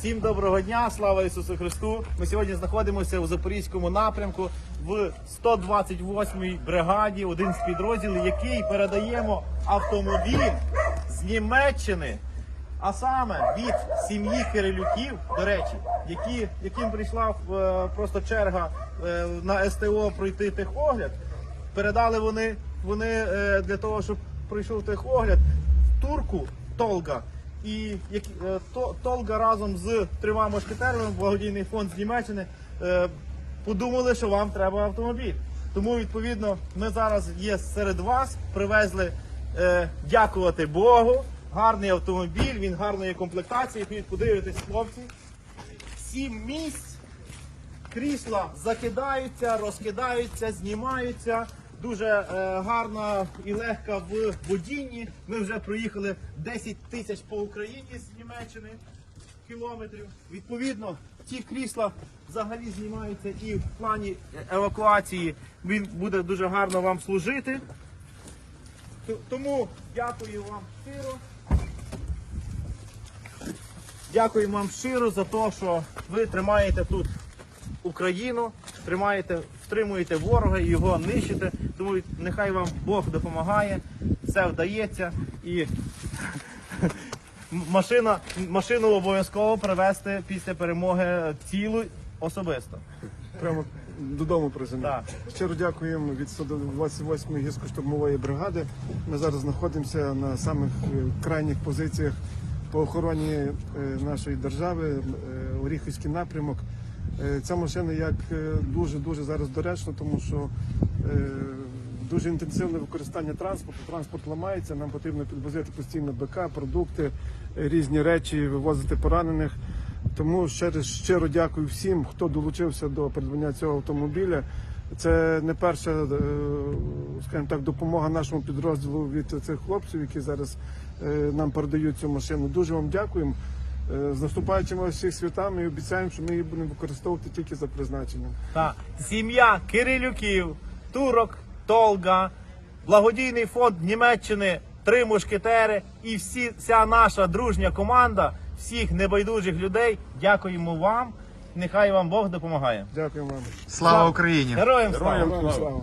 Всім доброго дня, слава Ісусу Христу. Ми сьогодні знаходимося у Запорізькому напрямку в 128-й бригаді, один з підрозділів, який передаємо автомобіль з Німеччини, а саме від сім'ї Кирилюків, до речі, які, яким прийшла е, просто черга е, на СТО пройти техогляд. Передали вони, вони е, для того, щоб пройшов техогляд турку Толга. І е, Толга разом з трьома мушкетерами, благодійний фонд з Німеччини, е, подумали, що вам треба автомобіль. Тому, відповідно, ми зараз є серед вас, привезли е, дякувати Богу. Гарний автомобіль, він гарної комплектації. Ходіть, Подивитесь, хлопці. Сім місць крісла закидаються, розкидаються, знімаються. Дуже е, гарна і легка в водінні. Ми вже проїхали 10 тисяч по Україні з Німеччини кілометрів. Відповідно, ті крісла взагалі знімаються і в плані евакуації він буде дуже гарно вам служити. Тому дякую вам щиро. Дякую вам щиро за те, що ви тримаєте тут Україну, тримаєте, втримуєте ворога і його нищите. Тому нехай вам Бог допомагає, все вдається і машина, машину обов'язково привезти після перемоги цілу особисто. Прямо додому приземлю. Щиро дякуємо від 128-ї гірсько-штурмової бригади. Ми зараз знаходимося на самих е, крайніх позиціях по охороні е, нашої держави, е, Оріхівський напрямок. Е, Ця машина як дуже дуже зараз доречно, тому що е, дуже інтенсивне використання транспорту. Транспорт ламається, нам потрібно підвозити постійно БК, продукти, е, різні речі, вивозити поранених. Тому ще раз щиро дякую всім, хто долучився до придбання цього автомобіля. Це не перша, так, допомога нашому підрозділу від цих хлопців, які зараз нам передають цю машину. Дуже вам дякуємо. Е, З наступаючими всіх святами і обіцяємо, що ми її будемо використовувати тільки за призначенням. Та сім'я Кирилюків, турок, Толга, благодійний фонд Німеччини, три мушкетери і всі, вся наша дружня команда, всіх небайдужих людей. Дякуємо вам. Нехай вам Бог допомагає. Дякуємо вам. Слава Україні! Героям слава! Героям слава!